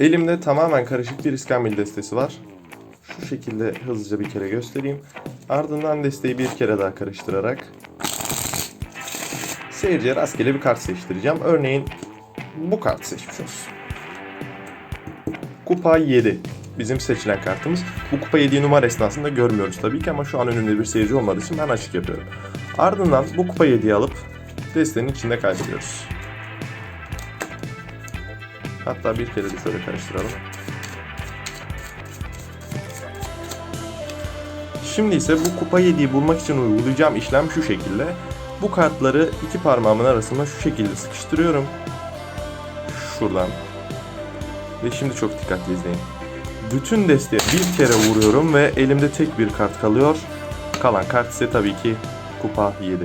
Elimde tamamen karışık bir iskambil destesi var. Şu şekilde hızlıca bir kere göstereyim. Ardından desteği bir kere daha karıştırarak seyirciye rastgele bir kart seçtireceğim. Örneğin bu kartı seçmiş olsun. Kupa 7 bizim seçilen kartımız. Bu kupa 7'yi numara esnasında görmüyoruz tabii ki ama şu an önümde bir seyirci olmadığı için ben açık yapıyorum. Ardından bu kupa 7'yi alıp destenin içinde kaydediyoruz. Hatta bir kere de şöyle karıştıralım. Şimdi ise bu kupa 7'yi bulmak için uygulayacağım işlem şu şekilde. Bu kartları iki parmağımın arasına şu şekilde sıkıştırıyorum. Şuradan. Ve şimdi çok dikkatli izleyin. Bütün desteğe bir kere vuruyorum ve elimde tek bir kart kalıyor. Kalan kart ise tabii ki kupa 7.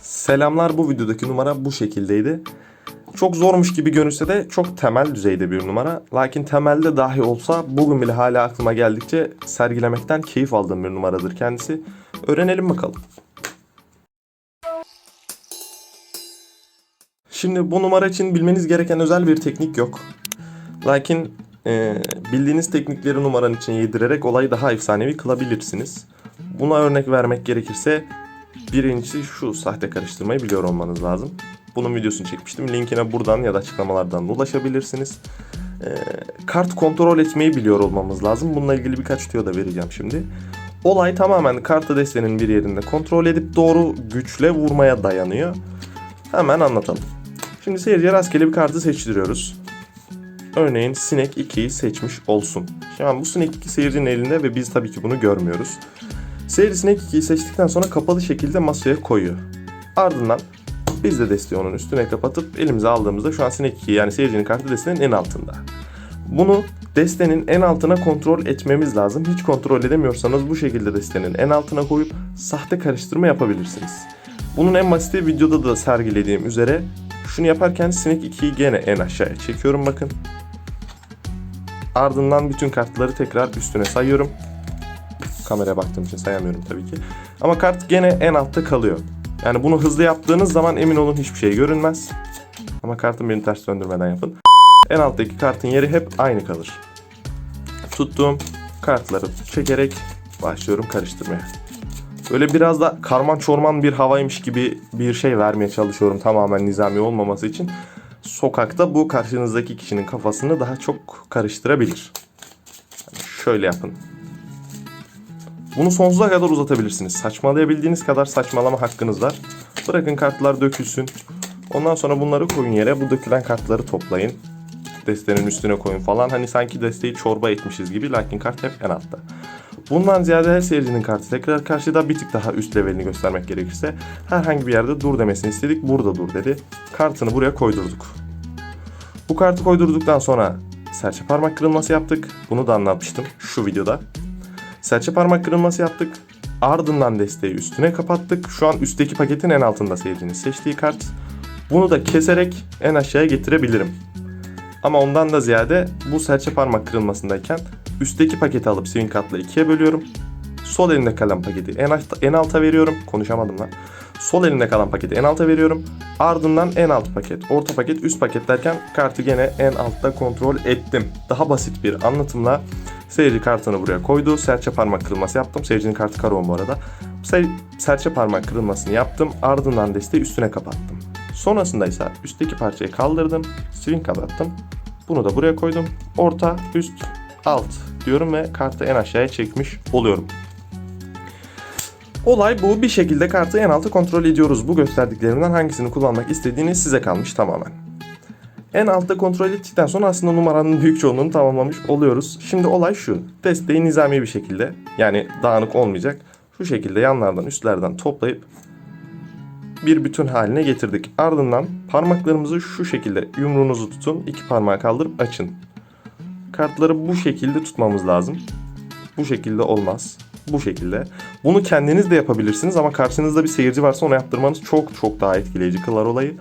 Selamlar bu videodaki numara bu şekildeydi. Çok zormuş gibi görünse de çok temel düzeyde bir numara. Lakin temelde dahi olsa bugün bile hala aklıma geldikçe sergilemekten keyif aldığım bir numaradır kendisi. Öğrenelim bakalım. Şimdi bu numara için bilmeniz gereken özel bir teknik yok. Lakin e, bildiğiniz teknikleri numaranın içine yedirerek olayı daha efsanevi kılabilirsiniz. Buna örnek vermek gerekirse birincisi şu sahte karıştırmayı biliyor olmanız lazım. Bunun videosunu çekmiştim. Linkine buradan ya da açıklamalardan ulaşabilirsiniz. E, kart kontrol etmeyi biliyor olmamız lazım. Bununla ilgili birkaç tüyo da vereceğim şimdi. Olay tamamen kartı destenin bir yerinde kontrol edip doğru güçle vurmaya dayanıyor. Hemen anlatalım. Şimdi seyirciye rastgele bir kartı seçtiriyoruz. Örneğin sinek 2'yi seçmiş olsun. An bu sinek 2 seyircinin elinde ve biz tabii ki bunu görmüyoruz. Seyirci sinek 2'yi seçtikten sonra kapalı şekilde masaya koyuyor. Ardından biz de desteği onun üstüne kapatıp elimize aldığımızda şu an sinek 2 yani seyircinin kartı destenin en altında. Bunu destenin en altına kontrol etmemiz lazım. Hiç kontrol edemiyorsanız bu şekilde destenin en altına koyup sahte karıştırma yapabilirsiniz. Bunun en basiti videoda da sergilediğim üzere şunu yaparken sinek 2'yi gene en aşağıya çekiyorum bakın. Ardından bütün kartları tekrar üstüne sayıyorum. Kameraya baktığım için sayamıyorum tabii ki. Ama kart gene en altta kalıyor. Yani bunu hızlı yaptığınız zaman emin olun hiçbir şey görünmez. Ama kartın beni ters döndürmeden yapın. En alttaki kartın yeri hep aynı kalır. Tuttuğum kartları çekerek başlıyorum karıştırmaya. Böyle biraz da karman çorman bir havaymış gibi bir şey vermeye çalışıyorum tamamen nizami olmaması için. Sokakta bu karşınızdaki kişinin kafasını daha çok karıştırabilir. Şöyle yapın. Bunu sonsuza kadar uzatabilirsiniz. Saçmalayabildiğiniz kadar saçmalama hakkınız var. Bırakın kartlar dökülsün. Ondan sonra bunları koyun yere. Bu dökülen kartları toplayın. Destenin üstüne koyun falan. Hani sanki desteği çorba etmişiz gibi. Lakin kart hep en altta. Bundan ziyade her seyircinin kartı tekrar karşıda bir tık daha üst levelini göstermek gerekirse herhangi bir yerde dur demesini istedik. Burada dur dedi. Kartını buraya koydurduk. Bu kartı koydurduktan sonra serçe parmak kırılması yaptık. Bunu da anlatmıştım şu videoda. Serçe parmak kırılması yaptık. Ardından desteği üstüne kapattık. Şu an üstteki paketin en altında seyircinin seçtiği kart. Bunu da keserek en aşağıya getirebilirim. Ama ondan da ziyade bu serçe parmak kırılmasındayken üstteki paketi alıp swing kartla ikiye bölüyorum. Sol elimde kalan paketi en, alta, en alta veriyorum. Konuşamadım lan. Sol elimde kalan paketi en alta veriyorum. Ardından en alt paket, orta paket, üst paket derken kartı gene en altta kontrol ettim. Daha basit bir anlatımla seyirci kartını buraya koydu. Serçe parmak kırılması yaptım. Seyircinin kartı karavan bu arada. Se- serçe parmak kırılmasını yaptım. Ardından desteği üstüne kapattım. Sonrasında ise üstteki parçayı kaldırdım. Swing kapattım. Bunu da buraya koydum. Orta, üst, alt diyorum ve kartı en aşağıya çekmiş oluyorum. Olay bu. Bir şekilde kartı en altı kontrol ediyoruz. Bu gösterdiklerimden hangisini kullanmak istediğiniz size kalmış tamamen. En altta kontrol ettikten sonra aslında numaranın büyük çoğunluğunu tamamlamış oluyoruz. Şimdi olay şu. Desteği nizami bir şekilde yani dağınık olmayacak. Şu şekilde yanlardan üstlerden toplayıp bir bütün haline getirdik. Ardından parmaklarımızı şu şekilde yumruğunuzu tutun. iki parmağı kaldırıp açın. Kartları bu şekilde tutmamız lazım. Bu şekilde olmaz. Bu şekilde. Bunu kendiniz de yapabilirsiniz ama karşınızda bir seyirci varsa ona yaptırmanız çok çok daha etkileyici kılar olayı.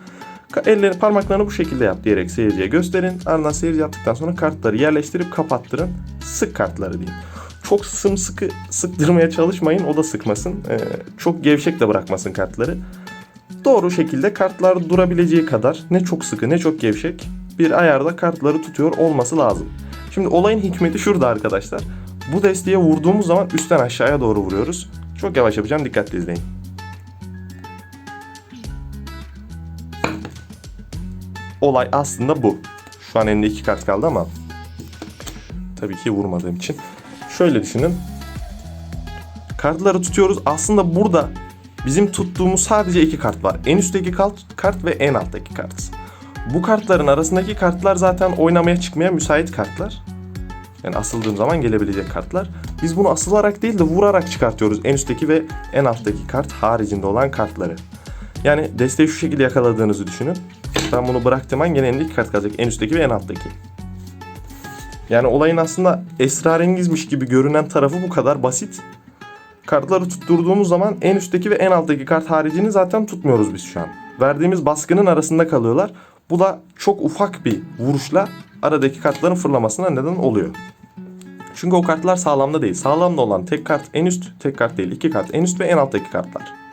Ka- Elleri parmaklarını bu şekilde yap diyerek seyirciye gösterin. Ardından seyirci yaptıktan sonra kartları yerleştirip kapattırın. Sık kartları diyeyim. Çok sımsıkı sıktırmaya çalışmayın o da sıkmasın. Ee, çok gevşek de bırakmasın kartları. Doğru şekilde kartlar durabileceği kadar ne çok sıkı ne çok gevşek bir ayarda kartları tutuyor olması lazım. Şimdi olayın hikmeti şurada arkadaşlar. Bu desteğe vurduğumuz zaman üstten aşağıya doğru vuruyoruz. Çok yavaş yapacağım dikkatli izleyin. Olay aslında bu. Şu an elimde iki kart kaldı ama tabii ki vurmadığım için. Şöyle düşünün. Kartları tutuyoruz. Aslında burada bizim tuttuğumuz sadece iki kart var. En üstteki kart, ve en alttaki kart. Bu kartların arasındaki kartlar zaten oynamaya çıkmaya müsait kartlar. Yani asıldığım zaman gelebilecek kartlar. Biz bunu asılarak değil de vurarak çıkartıyoruz en üstteki ve en alttaki kart haricinde olan kartları. Yani desteği şu şekilde yakaladığınızı düşünün. Ben bunu bıraktığım an gene elimde iki kart kalacak. En üstteki ve en alttaki. Yani olayın aslında esrarengizmiş gibi görünen tarafı bu kadar basit. Kartları tutturduğumuz zaman en üstteki ve en alttaki kart haricini zaten tutmuyoruz biz şu an. Verdiğimiz baskının arasında kalıyorlar. Bu da çok ufak bir vuruşla aradaki kartların fırlamasına neden oluyor. Çünkü o kartlar sağlamda değil. Sağlamda olan tek kart en üst, tek kart değil. iki kart en üst ve en alttaki kartlar.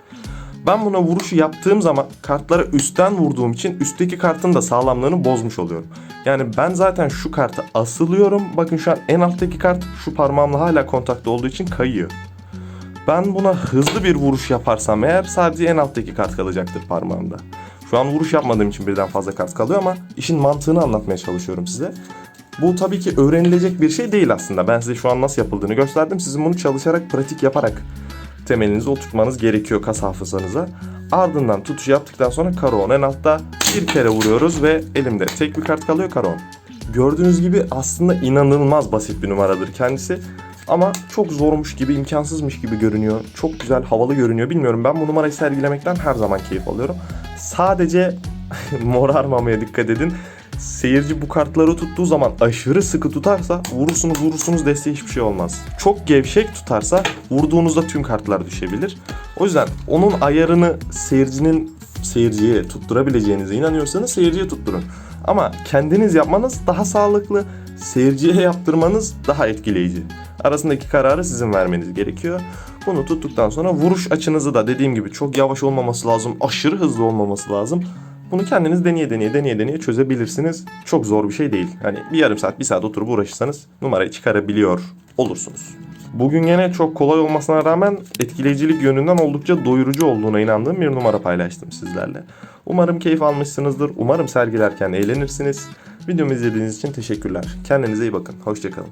Ben buna vuruşu yaptığım zaman kartlara üstten vurduğum için üstteki kartın da sağlamlığını bozmuş oluyorum. Yani ben zaten şu kartı asılıyorum. Bakın şu an en alttaki kart şu parmağımla hala kontakta olduğu için kayıyor. Ben buna hızlı bir vuruş yaparsam eğer sadece en alttaki kart kalacaktır parmağımda. Şu an vuruş yapmadığım için birden fazla kart kalıyor ama işin mantığını anlatmaya çalışıyorum size. Bu tabii ki öğrenilecek bir şey değil aslında. Ben size şu an nasıl yapıldığını gösterdim. Sizin bunu çalışarak, pratik yaparak temelinizi oturtmanız gerekiyor kas hafızanıza. Ardından tutuş yaptıktan sonra karo en altta bir kere vuruyoruz ve elimde tek bir kart kalıyor karo Gördüğünüz gibi aslında inanılmaz basit bir numaradır kendisi. Ama çok zormuş gibi, imkansızmış gibi görünüyor. Çok güzel, havalı görünüyor. Bilmiyorum ben bu numarayı sergilemekten her zaman keyif alıyorum. Sadece morarmamaya dikkat edin. Seyirci bu kartları tuttuğu zaman aşırı sıkı tutarsa vurursunuz vurursunuz desteği hiçbir şey olmaz. Çok gevşek tutarsa vurduğunuzda tüm kartlar düşebilir. O yüzden onun ayarını seyircinin seyirciye tutturabileceğinize inanıyorsanız seyirciye tutturun. Ama kendiniz yapmanız daha sağlıklı, seyirciye yaptırmanız daha etkileyici. Arasındaki kararı sizin vermeniz gerekiyor. Bunu tuttuktan sonra vuruş açınızı da dediğim gibi çok yavaş olmaması lazım, aşırı hızlı olmaması lazım. Bunu kendiniz deneye deneye deneye deneye çözebilirsiniz. Çok zor bir şey değil. Hani bir yarım saat, bir saat oturup uğraşırsanız numarayı çıkarabiliyor olursunuz. Bugün yine çok kolay olmasına rağmen etkileyicilik yönünden oldukça doyurucu olduğuna inandığım bir numara paylaştım sizlerle. Umarım keyif almışsınızdır. Umarım sergilerken eğlenirsiniz. Videomu izlediğiniz için teşekkürler. Kendinize iyi bakın. Hoşçakalın.